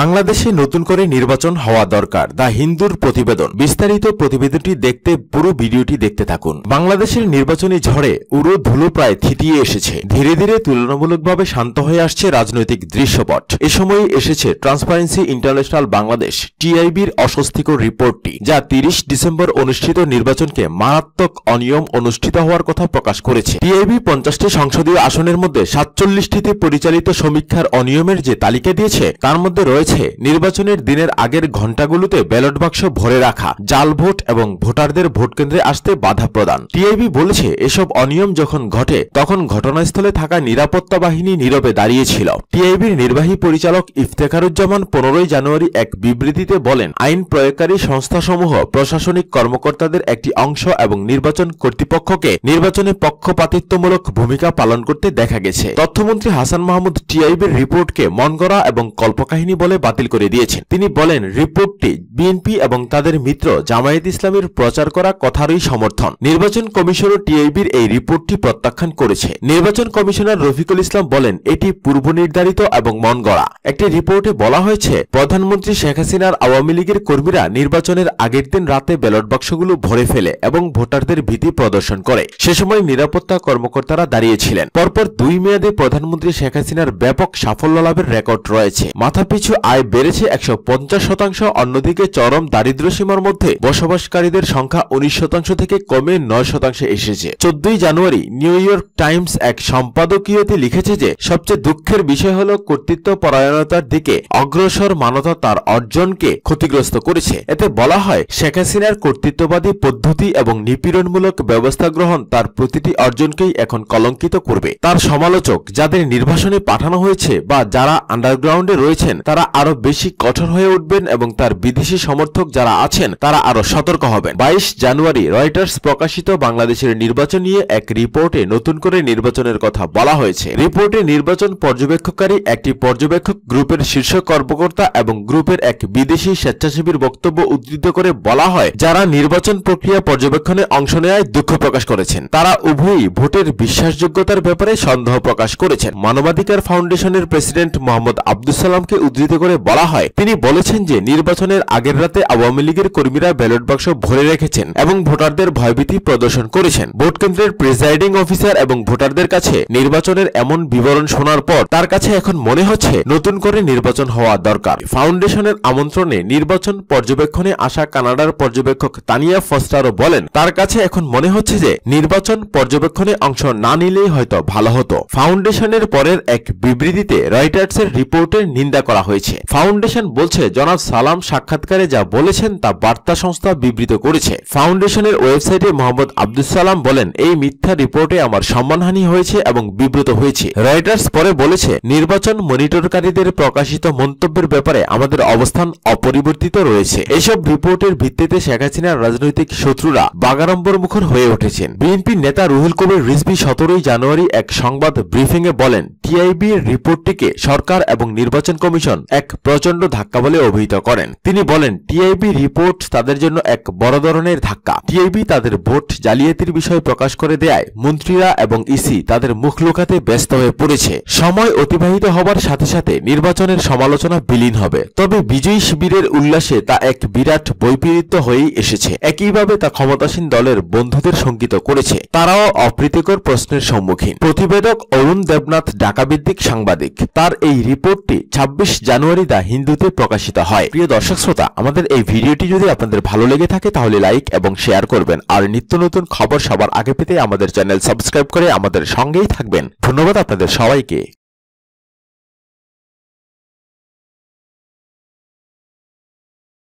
বাংলাদেশে নতুন করে নির্বাচন হওয়া দরকার। দ্য হিন্দুর প্রতিবেদন। বিস্তারিত প্রতিবেদনটি দেখতে পুরো ভিডিওটি দেখতে থাকুন। বাংলাদেশের নির্বাচনী ঝড়ে উড়ো ধুলো প্রায় থিতিয়ে এসেছে। ধীরে ধীরে তুলনামূলকভাবে শান্ত হয়ে আসছে রাজনৈতিক দৃশ্যপট। এ সময়ে এসেছে ট্রান্সপারেন্সি ইন্টারন্যাশনাল বাংলাদেশ টিআইবির অস্বস্তিকর রিপোর্টটি, যা তিরিশ ডিসেম্বর অনুষ্ঠিত নির্বাচনকে মারাত্মক অনিয়ম অনুষ্ঠিত হওয়ার কথা প্রকাশ করেছে। টিআইবি পঞ্চাশটি সংসদীয় আসনের মধ্যে সাতচল্লিশটিতে পরিচালিত সমীক্ষার অনিয়মের যে তালিকা দিয়েছে, তার মধ্যে রয়েছে নির্বাচনের দিনের আগের ঘণ্টাগুলোতে ব্যালট বাক্স ভরে রাখা, জাল ভোট এবং ভোটারদের ভোট কেন্দ্রে আসতে বাধা প্রদান। টিআইবি বলেছে, এসব অনিয়ম যখন ঘটে, তখন ঘটনাস্থলে থাকা নিরাপত্তা বাহিনী নীরবে দাঁড়িয়েছিল। টিআইবির নির্বাহী পরিচালক ইফতেখারুজ্জামান পনেরোই জানুয়ারি এক বিবৃতিতে বলেন, আইন প্রয়োগকারী সংস্থাসমূহ প্রশাসনিক কর্মকর্তাদের একটি অংশ এবং নির্বাচন কর্তৃপক্ষকে নির্বাচনে পক্ষপাতিত্বমূলক ভূমিকা পালন করতে দেখা গেছে। তথ্যমন্ত্রী হাসান মাহমুদ টিআইবির রিপোর্টকে মন করা এবং কল্পকাহিনী বলে বাতিল করে দিয়েছেন। তিনি বলেন, রিপোর্টটি বিএনপি এবং তাদের মিত্র জামায়াত ইসলামের প্রচার করা কথারই সমর্থন। নির্বাচন কমিশন ও টিআইবির এই রিপোর্টটি প্রত্যাখ্যান করেছে। নির্বাচন কমিশনার রফিকুল ইসলাম বলেন, এটি পূর্ব নির্ধারিত এবং মন গড়া। একটি রিপোর্টে বলা হয়েছে, প্রধানমন্ত্রী শেখ হাসিনার আওয়ামী লীগের কর্মীরা নির্বাচনের আগের দিন রাতে ব্যালট বাক্সগুলো ভরে ফেলে এবং ভোটারদের ভীতি প্রদর্শন করে। সে সময় নিরাপত্তা কর্মকর্তারা দাঁড়িয়েছিলেন। পরপর দুই মেয়াদে প্রধানমন্ত্রী শেখ হাসিনার ব্যাপক সাফল্য লাভের রেকর্ড রয়েছে। মাথাপিছু আয় বেড়েছে একশো পঞ্চাশ শতাংশ, অন্যদিকে চরম দারিদ্র্যসীমার মধ্যে বসবাসকারীদের সংখ্যা উনিশ শতাংশ থেকে কমে নয় শতাংশে এসেছে। চোদ্দই জানুয়ারি নিউ ইয়র্ক টাইমস এক সম্পাদকীয়তে লিখেছে যে, সবচেয়ে দুঃখের বিষয় হল কর্তৃত্ব পরায়ণতার দিকে অগ্রসর মানতা তার অর্জনকে ক্ষতিগ্রস্ত করেছে। এতে বলা হয়, শেখ হাসিনার কর্তৃত্ববাদী পদ্ধতি এবং নিপীড়নমূলক ব্যবস্থা গ্রহণ তার প্রতিটি অর্জনকেই এখন কলঙ্কিত করবে। তার সমালোচক, যাদের নির্বাসনে পাঠানো হয়েছে বা যারা আন্ডারগ্রাউন্ডে রয়েছেন, তারা আরও বেশি কঠোর হয়ে উঠবেন এবং তার বিদেশি সমর্থক যারা আছেন, তারা আরও সতর্ক হবেন। বাইশ জানুয়ারি রয়টার্স প্রকাশিত বাংলাদেশের নির্বাচন নিয়ে এক রিপোর্টে নতুন করে নির্বাচনের কথা বলা হয়েছে। রিপোর্টে নির্বাচন পর্যবেক্ষককারী একটি পর্যবেক্ষক গ্রুপের শীর্ষ কর্মকর্তা এবং গ্রুপের এক বিদেশি স্বেচ্ছাসেবীর বক্তব্য উদ্ধৃত করে বলা হয়, যারা নির্বাচন প্রক্রিয়া পর্যবেক্ষণে অংশ নেয় দুঃখ প্রকাশ করেছেন। তারা উভয়ই ভোটের বিশ্বাসযোগ্যতার ব্যাপারে সন্দেহ প্রকাশ করেছেন। মানবাধিকার ফাউন্ডেশনের প্রেসিডেন্ট মোহাম্মদ আব্দুল সালামকে উদ্ধৃত করে বলা হয়। তিনি বলেছেন যে, নির্বাচনের আগের রাতে আওয়ামী লীগের কর্মীরা ব্যালট বাক্স ভরে রেখেছেন এবং ভোটারদের ভয়ভীতি প্রদর্শন করেছেন। ভোট কেন্দ্রের প্রিজাইডিং অফিসার এবং ভোটারদের কাছে নির্বাচনের এমন বিবরণ শোনার পর তার কাছে এখন মনে হচ্ছে নতুন করে নির্বাচন হওয়া দরকার। ফাউন্ডেশনের আমন্ত্রণে নির্বাচন পর্যবেক্ষণে আসা কানাডার পর্যবেক্ষক তানিয়া ফস্টারও বলেন, তার কাছে এখন মনে হচ্ছে যে, নির্বাচন পর্যবেক্ষণে অংশ না নিলেই হয়তো ভালো হতো। ফাউন্ডেশনের পরের এক বিবৃতিতে রয়টার্সের রিপোর্টের নিন্দা করা হয়েছে। ফাউন্ডেশন বলছে, জনাব সালাম সাক্ষাৎকারে যা বলেছেন তা বার্তা সংস্থা বিবৃত করেছে। ফাউন্ডেশনের ওয়েবসাইটে মোহাম্মদ আব্দুল সালাম বলেন, এই মিথ্যা রিপোর্টে আমার সম্মানহানি হয়েছে এবং বিব্রত হয়েছে। রয়টার্স পরে বলেছে, নির্বাচন মনিটরকারীদের প্রকাশিত মন্তব্যের ব্যাপারে আমাদের অবস্থান অপরিবর্তিত রয়েছে। এসব রিপোর্টের ভিত্তিতে শেখ হাসিনার রাজনৈতিক শত্রুরা বাগাড়ম্বর মুখর হয়ে উঠেছেন। বিএনপির নেতা রুহুল কবির রিজভি সতেরোই জানুয়ারি এক সংবাদ ব্রিফিংয়ে বলেন টিআইবি রিপোর্টটিকে সরকার এবং নির্বাচন কমিশন এক প্রচণ্ড ধাক্কা বলে অভিহিত করেন। তিনি বলেন টিআইবি রিপোর্ট তাদের জন্য এক বড় ধরনের ধাক্কা। টিআইবি তাদের ভোট জালিয়াতির বিষয় প্রকাশ করে দেয় মন্ত্রীরা এবং ইসি তাদের মুখ লুকাতে ব্যস্ত হয়ে পড়েছে। সময় অতিবাহিত হবার সাথে সাথে নির্বাচনের সমালোচনা বিলীন হবে। তবে বিজয়ী শিবিরের উল্লাসে তা এক বিরাট বৈপরীত্য হয়েই এসেছে। একইভাবে তা ক্ষমতাসীন দলের বন্ধুদের শঙ্কিত করেছে। তারাও অপ্রীতিকর প্রশ্নের সম্মুখীন। প্রতিবেদক অরুণ দেবনাথ ঢাকাভিত্তিক সাংবাদিক। তার এই রিপোর্টটি ২৬ জানুয়ারি দা হিন্দুতে প্রকাশিত হয়। প্রিয় দর্শক শ্রোতা, আমাদের এই ভিডিওটি যদি আপনাদের ভালো লেগে থাকে, তাহলে লাইক এবং শেয়ার করবেন। আর নিত্য নতুন খবর সবার আগে পেতে আমাদের চ্যানেল সাবস্ক্রাইব করে আমাদের সঙ্গেই থাকবেন। ধন্যবাদ আপনাদের সবাইকে।